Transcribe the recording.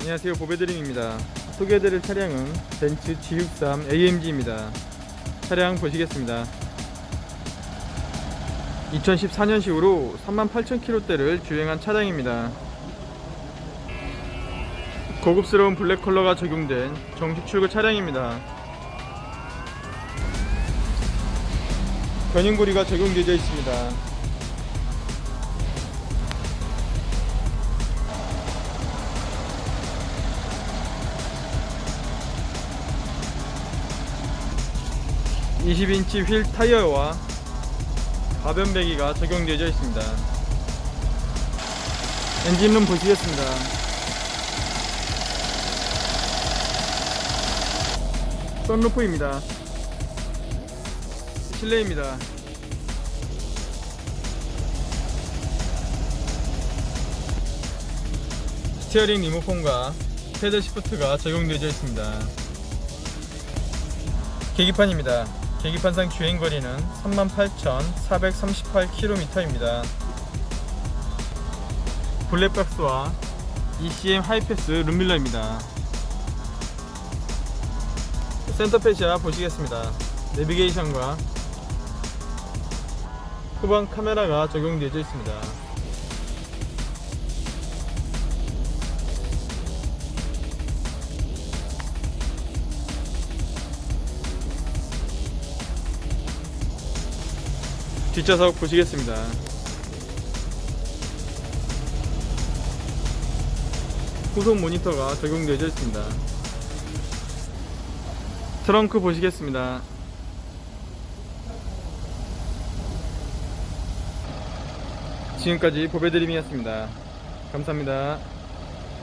안녕하세요. 보배드림입니다. 소개해드릴 차량은 벤츠 G63 AMG입니다. 차량 보시겠습니다. 2014년식으로 38,000km대를 주행한 차량입니다. 고급스러운 블랙 컬러가 적용된 정식 출고 차량입니다. 견인고리가 적용되어 있습니다 (20인치) 휠 타이어와 가변 배기가 적용되어 있습니다. 엔진룸 보시겠습니다. 썬루프입니다. 실내입니다. 스티어링 리모컨과 패드 시프트가 적용되어 있습니다. 계기판입니다 계기판상 주행거리는 38,438km입니다. 블랙박스와 ECM 하이패스 룸밀러입니다. 센터페시아 보시겠습니다. 내비게이션과 후방 카메라가 적용되어 있습니다 뒷좌석 보시겠습니다. 후속 모니터가 적용되어 있습니다. 트렁크 보시겠습니다. 지금까지 보배드림이었습니다. 감사합니다